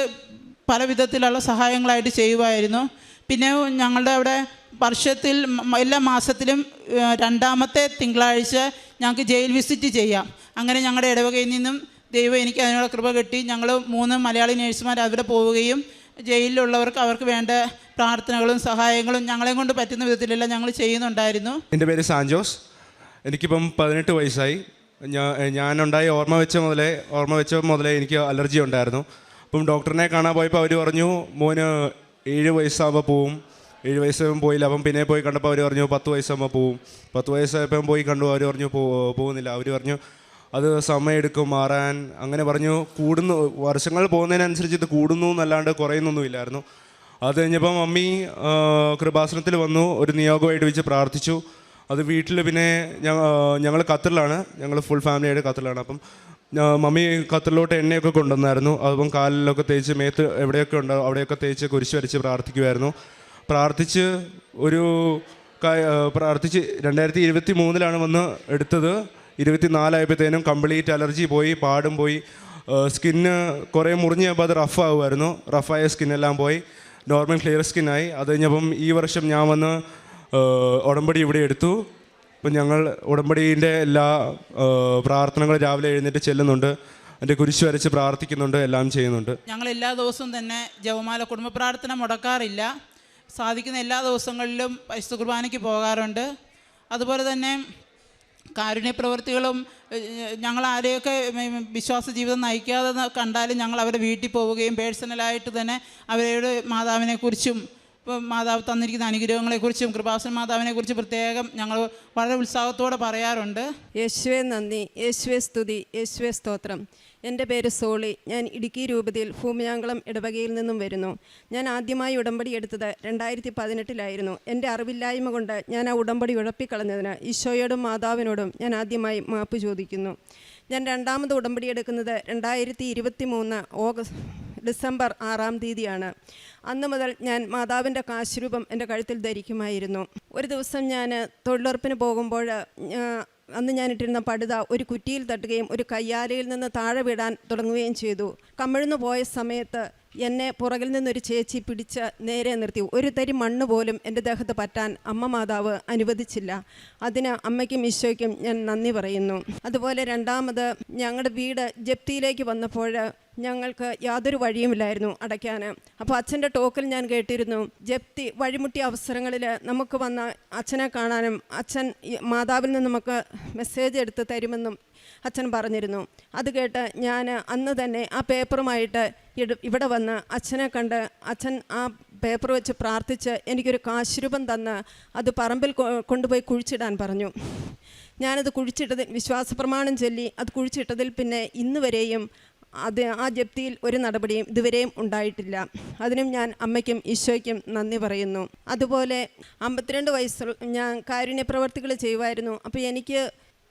പല വിധത്തിലുള്ള സഹായങ്ങളായിട്ട് ചെയ്യുമായിരുന്നു. പിന്നെ ഞങ്ങളുടെ അവിടെ വർഷത്തിൽ എല്ലാ മാസത്തിലും രണ്ടാമത്തെ തിങ്കളാഴ്ച ഞങ്ങൾക്ക് ജയിൽ വിസിറ്റ് ചെയ്യാം. അങ്ങനെ ഞങ്ങളുടെ ഇടവകയിൽ നിന്നും ദൈവം എനിക്ക് അതിനുള്ള കൃപ കിട്ടി. ഞങ്ങൾ മൂന്ന് മലയാളി നേഴ്സുമാർ അവിടെ പോവുകയും ജയിലിലുള്ളവർക്ക് അവർക്ക് വേണ്ട പ്രാർത്ഥനകളും സഹായങ്ങളും ഞങ്ങളെ കൊണ്ട് പറ്റുന്ന വിധത്തിലെല്ലാം ഞങ്ങൾ ചെയ്യുന്നുണ്ടായിരുന്നു. എന്റെ പേര് സാൻജോസ്. എനിക്കിപ്പം പതിനെട്ട് വയസ്സായി. ഞാൻ ഞാനുണ്ടായി ഓർമ്മ വെച്ച മുതലേ ഓർമ്മ വെച്ച മുതലേ എനിക്ക് അലർജി ഉണ്ടായിരുന്നു. അപ്പം ഡോക്ടറിനെ കാണാൻ പോയപ്പോൾ അവർ പറഞ്ഞു മോന് ഏഴ് വയസ്സാകുമ്പോൾ പോവും. ഏഴ് വയസ്സാകുമ്പോൾ പോയില്ല. അപ്പം പിന്നെ പോയി കണ്ടപ്പോൾ അവർ പറഞ്ഞു പത്ത് വയസ്സാകുമ്പോൾ പോവും. പത്ത് വയസ്സായപ്പം പോയി കണ്ടു അവർ പറഞ്ഞു പോകുന്നില്ല. അവർ പറഞ്ഞു അത് സമയമെടുക്കും മാറാൻ. അങ്ങനെ പറഞ്ഞു കൂടുന്നു വർഷങ്ങൾ പോകുന്നതിനനുസരിച്ച് ഇത് കൂടുന്നു എന്നല്ലാണ്ട് കുറയുന്നൊന്നുമില്ലായിരുന്നു അത് കഴിഞ്ഞപ്പം മമ്മി കൃപാസനത്തിൽ വന്നു ഒരു നിയോഗമായിട്ട് വെച്ച് പ്രാർത്ഥിച്ചു. അത് വീട്ടിൽ പിന്നെ ഞങ്ങൾ ഖത്തറിലാണ്. ഞങ്ങൾ ഫുൾ ഫാമിലിയായിട്ട് ഖത്തറിലാണ്. അപ്പം മമ്മി ഖത്തറിലോട്ട് എണ്ണയൊക്കെ കൊണ്ടുവന്നായിരുന്നു. അപ്പം കാലിലൊക്കെ തേച്ച് മേത്ത് എവിടെയൊക്കെ ഉണ്ടോ അവിടെയൊക്കെ തേച്ച് കുരിശ് വരച്ച് പ്രാർത്ഥിക്കുമായിരുന്നു പ്രാർത്ഥിച്ച് ഒരു പ്രാർത്ഥിച്ച് രണ്ടായിരത്തി ഇരുപത്തി മൂന്നിലാണ് വന്ന് എടുത്തത്. ഇരുപത്തി നാലായപ്പോഴത്തേനും കംപ്ലീറ്റ് അലർജി പോയി പാടും പോയി. സ്കിന്ന് കുറേ മുറിഞ്ഞപ്പോൾ അത് റഫ് ആകുമായിരുന്നു റഫായ സ്കിന്നെല്ലാം പോയി. നോർമൽ ക്ലിയർ സ്കിന്നായി അത് കഴിഞ്ഞപ്പം ഈ വർഷം ഞാൻ വന്ന് ഉടമ്പടി ഇവിടെ എടുത്തു. ഇപ്പം ഞങ്ങൾ ഉടമ്പടീന്റെ എല്ലാ പ്രാർത്ഥനകളും രാവിലെ എഴുന്നേറ്റ് ചെല്ലുന്നുണ്ട്. എന്റെ കുരിശ് വരച്ച് പ്രാർത്ഥിക്കുന്നുണ്ട്. എല്ലാം ചെയ്യുന്നുണ്ട്. ഞങ്ങൾ എല്ലാ ദിവസവും തന്നെ ജവമാല കുടുംബ പ്രാർത്ഥന മുടക്കാറില്ല. സാധിക്കുന്ന എല്ലാ ദിവസങ്ങളിലും പരിശുദ്ധ കുർബാനയ്ക്ക് പോകാറുണ്ട്. അതുപോലെ തന്നെ കാരുണ്യ പ്രവൃത്തികളും ഞങ്ങൾ ആരെയൊക്കെ വിശ്വാസ ജീവിതം നയിക്കാതെ കണ്ടാലും ഞങ്ങൾ അവരുടെ വീട്ടിൽ പോവുകയും പേഴ്സണലായിട്ട് തന്നെ അവരുടെ മാതാവിനെക്കുറിച്ചും മാതാവ് തന്നിരിക്കുന്ന അനുഗ്രഹങ്ങളെക്കുറിച്ചും കൃപാസന മാതാവിനെക്കുറിച്ച് പ്രത്യേകം ഞങ്ങൾ വളരെ ഉത്സാഹത്തോടെ പറയാറുണ്ട്. യേശുവേ നന്ദി യേശുവേ സ്തുതി യേശുവേ സ്തോത്രം. എന്റെ പേര് സോളി ഞാൻ ഇടുക്കി രൂപതയിൽ ഭൂമിയാംഗളം ഇടവകയിൽ നിന്നും വരുന്നു. ഞാൻ ആദ്യമായി ഉടമ്പടി എടുത്തത് രണ്ടായിരത്തി പതിനെട്ടിലായിരുന്നു എന്റെ അറിവില്ലായ്മ കൊണ്ട് ഞാൻ ആ ഉടമ്പടി ഉഴപ്പിക്കളഞ്ഞതിന് ഈശോയോടും മാതാവിനോടും ഞാൻ ആദ്യമായി മാപ്പ് ചോദിക്കുന്നു. ഞാൻ രണ്ടാമത് ഉടമ്പടി എടുക്കുന്നത് രണ്ടായിരത്തി ഇരുപത്തി മൂന്ന് ഓഗസ്റ്റ് ഡിസംബർ ആറാം തീയതിയാണ്. അന്ന് മുതൽ ഞാൻ മാതാവിന്റെ കാശുരൂപം എന്റെ കഴുത്തിൽ ധരിക്കുമായിരുന്നു. ഒരു ദിവസം ഞാൻ തൊഴിലുറപ്പിന് പോകുമ്പോൾ അന്ന് ഞാൻ ഇട്ടിരുന്ന പടുത ഒരു കുറ്റിയിൽ തട്ടുകയും ഒരു കയ്യാലയിൽ നിന്ന് താഴെ വിടാൻ തുടങ്ങുകയും ചെയ്തു. കമിഴ്ന്നു പോയ സമയത്ത് എന്നെ പുറകിൽ നിന്നൊരു ചേച്ചി പിടിച്ച് നേരെ നിർത്തി. ഒരു തരി മണ്ണ് പോലും എന്റെ ദേഹത്ത് പറ്റാൻ അമ്മ മാതാവ് അനുവദിച്ചില്ല. അതിന് അമ്മയ്ക്കും ഈശോയ്ക്കും ഞാൻ നന്ദി പറയുന്നു. അതുപോലെ രണ്ടാമത് ഞങ്ങളുടെ വീട് ജപ്തിയിലേക്ക് വന്നപ്പോൾ ഞങ്ങൾക്ക് യാതൊരു വഴിയുമില്ലായിരുന്നു അടയ്ക്കാൻ. അപ്പോൾ അച്ഛന്റെ ടോക്കിൽ ഞാൻ കേട്ടിരുന്നു ജപ്തി വഴിമുട്ടിയ അവസരങ്ങളിൽ നമുക്ക് വന്ന അച്ഛനെ കാണാനും അച്ഛൻ മാതാവിൽ നിന്ന് നമുക്ക് മെസ്സേജ് എടുത്ത് തരുമെന്നും അച്ഛൻ പറഞ്ഞിരുന്നു. അത് കേട്ട് ഞാൻ അന്ന് തന്നെ ആ പേപ്പറുമായിട്ട് ഇവിടെ വന്ന് അച്ഛനെ കണ്ട് അച്ഛൻ ആ പേപ്പർ വെച്ച് പ്രാർത്ഥിച്ച് എനിക്കൊരു കാശുരൂപം തന്ന് അത് പറമ്പിൽ കൊണ്ടുപോയി കുഴിച്ചിടാൻ പറഞ്ഞു. ഞാനത് കുഴിച്ചിട്ടതിൽ വിശ്വാസപ്രമാണം ചൊല്ലി അത് കുഴിച്ചിട്ടതിൽ പിന്നെ ഇന്ന് വരെയും അത് ആ ജപ്തിയിൽ ഒരു നടപടിയും ഇതുവരെയും ഉണ്ടായിട്ടില്ല. അതിനും ഞാൻ അമ്മയ്ക്കും ഈശോയ്ക്കും നന്ദി പറയുന്നു. അതുപോലെ അമ്പത്തിരണ്ട് വയസ്സിൽ ഞാൻ കാരുണ്യ പ്രവർത്തികൾ ചെയ്യുമായിരുന്നു. അപ്പോൾ എനിക്ക്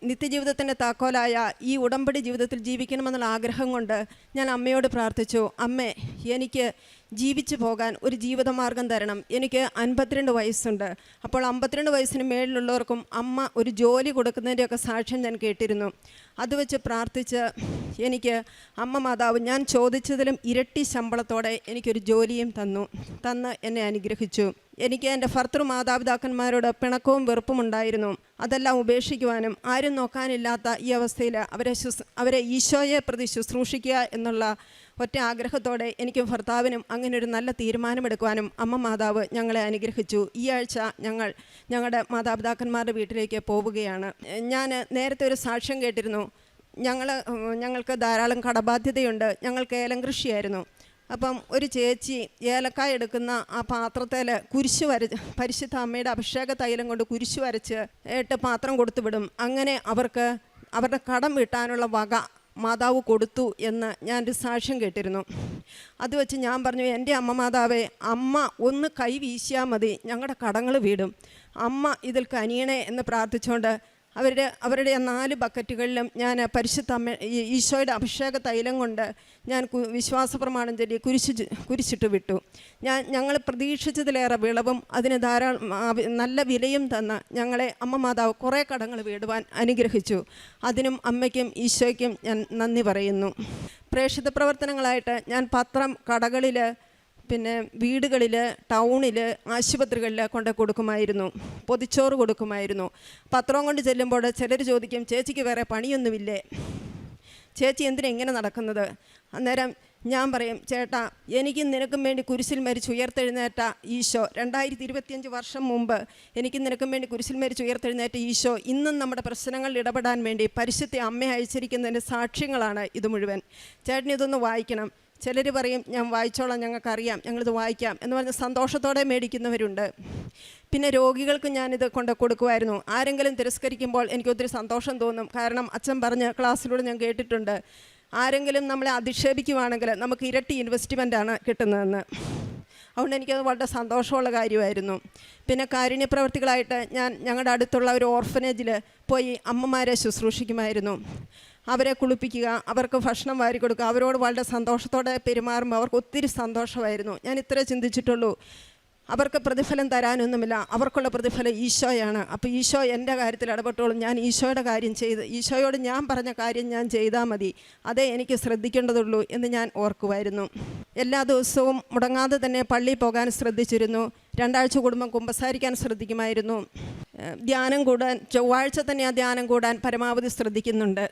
നിത്യജീവിതത്തിന്റെ താക്കോലായ ഈ ഉടമ്പടി ജീവിതത്തിൽ ജീവിക്കണമെന്നുള്ള ആഗ്രഹം കൊണ്ട് ഞാൻ അമ്മയോട് പ്രാർത്ഥിച്ചു അമ്മേ എനിക്ക് ജീവിച്ചു പോകാൻ ഒരു ജീവിതമാർഗം തരണം. എനിക്ക് അൻപത്തിരണ്ട് വയസ്സുണ്ട്. അപ്പോൾ അമ്പത്തിരണ്ട് വയസ്സിന് മേളിലുള്ളവർക്കും അമ്മ ഒരു ജോലി കൊടുക്കുന്നതിന്റെയൊക്കെ സാക്ഷ്യം ഞാൻ കേട്ടിരുന്നു. അത് വെച്ച് പ്രാർത്ഥിച്ച് എനിക്ക് അമ്മ മാതാവ് ഞാൻ ചോദിച്ചതിലും ഇരട്ടി ശമ്പളത്തോടെ എനിക്കൊരു ജോലിയും തന്നു. തന്ന് എന്നെ അനുഗ്രഹിച്ചു. എനിക്ക് എന്റെ ഭർത്തൃ മാതാപിതാക്കന്മാരോട് പിണക്കവും വെറുപ്പും ഉണ്ടായിരുന്നു. അതെല്ലാം ഉപേക്ഷിക്കുവാനും ആരും നോക്കാനില്ലാത്ത ഈ അവസ്ഥയിൽ അവരെ ശുസ് അവരെ ഈശോയെ പ്രതി ശുശ്രൂഷിക്കുക എന്നുള്ള ഒറ്റ ആഗ്രഹത്തോടെ എനിക്കും ഭർത്താവിനും അങ്ങനെ ഒരു നല്ല തീരുമാനമെടുക്കുവാനും അമ്മ മാതാവ് ഞങ്ങളെ അനുഗ്രഹിച്ചു. ഈ ആഴ്ച ഞങ്ങൾ ഞങ്ങളുടെ മാതാപിതാക്കന്മാരുടെ വീട്ടിലേക്ക് പോവുകയാണ്. ഞാൻ നേരത്തെ ഒരു സാക്ഷ്യം കേട്ടിരുന്നു. ഞങ്ങൾ ഞങ്ങൾക്ക് ധാരാളം കടബാധ്യതയുണ്ട്. ഞങ്ങൾക്ക് ഏലം കൃഷിയായിരുന്നു. അപ്പം ഒരു ചേച്ചി ഏലക്കായ എടുക്കുന്ന ആ പാത്രത്തിൽ കുരിശ് വര പരിശുദ്ധ അമ്മയുടെ അഭിഷേക തൈലം കൊണ്ട് കുരിശ് വരച്ച് ഇട്ട് പാത്രം കൊടുത്തു വിടും അങ്ങനെ അവർക്ക് അവരുടെ കടം വീട്ടാനുള്ള വക മാതാവ് കൊടുത്തു എന്ന് ഞാനൊരു സാക്ഷ്യം കേട്ടിരുന്നു. അത് വെച്ച് ഞാൻ പറഞ്ഞു എന്റെ അമ്മ മാതാവേ അമ്മ ഒന്ന് കൈ വീശിയാൽ മതി ഞങ്ങളുടെ കടങ്ങൾ വീടും. അമ്മ ഇതിൽ കനിയണേ എന്ന് പ്രാർത്ഥിച്ചുകൊണ്ട് അവരുടെ അവരുടെ നാല് ബക്കറ്റുകളിലും ഞാൻ പരിശുദ്ധ ഈശോയുടെ അഭിഷേക തൈലം കൊണ്ട് ഞാൻ വിശ്വാസ പ്രമാണം ചൊല്ലി കുരിശ് കുരിശിട്ട് വിട്ടു. ഞാൻ ഞങ്ങൾ പ്രതീക്ഷിച്ചതിലേറെ വിളവും അതിന് ധാരാളം നല്ല വിലയും തന്ന ഞങ്ങളെ അമ്മ മാതാവ് കുറേ കടങ്ങൾ വീടുവാൻ അനുഗ്രഹിച്ചു. അതിനും അമ്മയ്ക്കും ഈശോയ്ക്കും ഞാൻ നന്ദി പറയുന്നു. പ്രേക്ഷിത പ്രവർത്തനങ്ങളായിട്ട് ഞാൻ പത്രം കടകളിൽ പിന്നെ വീടുകളിൽ ടൗണിൽ ആശുപത്രികളിൽ കൊണ്ട് കൊടുക്കുമായിരുന്നു. പൊതിച്ചോറ് കൊടുക്കുമായിരുന്നു. പത്രം കൊണ്ട് ചെല്ലുമ്പോൾ ചിലർ ചോദിക്കും ചേച്ചിക്ക് വേറെ പണിയൊന്നുമില്ലേ? ചേച്ചി എന്തിനാ ഇങ്ങനെ നടക്കുന്നത്? അന്നേരം ഞാൻ പറയും ചേട്ടാ എനിക്കും നിനക്കും വേണ്ടി കുരിശിൽ മരിച്ച് ഉയർത്തെഴുന്നേറ്റ ഈശോ രണ്ടായിരത്തി ഇരുപത്തിയഞ്ച് വർഷം മുമ്പ് എനിക്കും നിനക്കും വേണ്ടി കുരിശിൽ മരിച്ച് ഉയർത്തെഴുന്നേറ്റ ഈശോ ഇന്നും നമ്മുടെ പ്രശ്നങ്ങളിൽ ഇടപെടാൻ വേണ്ടി പരിശുദ്ധ അമ്മയെ അയച്ചിരിക്കുന്നതിന്റെ സാക്ഷ്യങ്ങളാണ് ഇത് മുഴുവൻ. ചേട്ടൻ ഇതൊന്ന് വായിക്കണം. ചിലർ പറയും ഞാൻ വായിച്ചോളാം ഞങ്ങൾക്കറിയാം ഞങ്ങളിത് വായിക്കാം എന്ന് പറഞ്ഞ് സന്തോഷത്തോടെ മേടിക്കുന്നവരുണ്ട്. പിന്നെ രോഗികൾക്ക് ഞാനിത് കൊണ്ട് കൊടുക്കുമായിരുന്നു ആരെങ്കിലും തിരസ്കരിക്കുമ്പോൾ എനിക്ക് ഒത്തിരി സന്തോഷം തോന്നും. കാരണം അച്ഛൻ പറഞ്ഞ് ക്ലാസ്സിലൂടെ ഞാൻ കേട്ടിട്ടുണ്ട്. ആരെങ്കിലും നമ്മളെ അധിക്ഷേപിക്കുവാണെങ്കിൽ നമുക്ക് ഇരട്ടി ഇൻവെസ്റ്റ്മെന്റാണ് കിട്ടുന്നതെന്ന്. അതുകൊണ്ട് എനിക്കത് വളരെ സന്തോഷമുള്ള കാര്യമായിരുന്നു. പിന്നെ കാരുണ്യ പ്രവർത്തികളായിട്ട് ഞാൻ ഞങ്ങളുടെ അടുത്തുള്ള ഒരു ഓർഫനേജിൽ പോയി അമ്മമാരെ ശുശ്രൂഷിക്കുമായിരുന്നു. അവരെ കുളിപ്പിക്കുക അവർക്ക് ഭക്ഷണം വാരി കൊടുക്കുക അവരോട് വളരെ സന്തോഷത്തോടെ പെരുമാറുമ്പോൾ അവർക്ക് ഒത്തിരി സന്തോഷമായിരുന്നു. ഞാൻ ഇത്രേ ചിന്തിച്ചിട്ടുള്ളൂ. അവർക്ക് പ്രതിഫലം തരാനൊന്നുമില്ല. അവർക്കുള്ള പ്രതിഫലം ഈശോയാണ്. അപ്പോൾ ഈശോ എന്റെ കാര്യത്തിൽ ഇടപെട്ടോളും. ഞാൻ ഈശോയുടെ കാര്യം ചെയ്ത് ഈശോയോട് ഞാൻ പറഞ്ഞ കാര്യം ഞാൻ ചെയ്താൽ മതി. അതേ എനിക്ക് ശ്രദ്ധിക്കേണ്ടതുള്ളൂ എന്ന് ഞാൻ ഓർക്കുമായിരുന്നു എല്ലാ ദിവസവും മുടങ്ങാതെ തന്നെ പള്ളിയിൽ പോകാൻ ശ്രദ്ധിച്ചിരുന്നു. രണ്ടാഴ്ച കുടുംബം കുമ്പസാരിക്കാൻ ശ്രദ്ധിക്കുമായിരുന്നു. ധ്യാനം കൂടാൻ ചൊവ്വാഴ്ച തന്നെ ആ ധ്യാനം കൂടാൻ പരമാവധി ശ്രദ്ധിക്കുന്നുണ്ട്.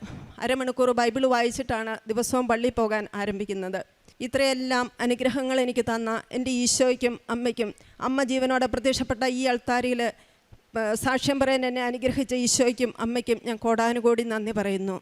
അരമണിക്കൂർ ബൈബിൾ വായിച്ചിട്ടാണ് ദിവസവും പള്ളിയിൽ പോകാൻ ആരംഭിക്കുന്നത്. ഇത്രയെല്ലാം അനുഗ്രഹങ്ങൾ എനിക്ക് തന്ന എന്റെ ഈശോയ്ക്കും അമ്മയ്ക്കും. അമ്മ ജീവനോടെ പ്രത്യക്ഷപ്പെട്ട ഈ അൾത്താരിയിൽ സാക്ഷ്യം പറയാൻ എന്നെ അനുഗ്രഹിച്ച ഈശോയ്ക്കും അമ്മയ്ക്കും ഞാൻ കോടാനുകോടി നന്ദി പറയുന്നു.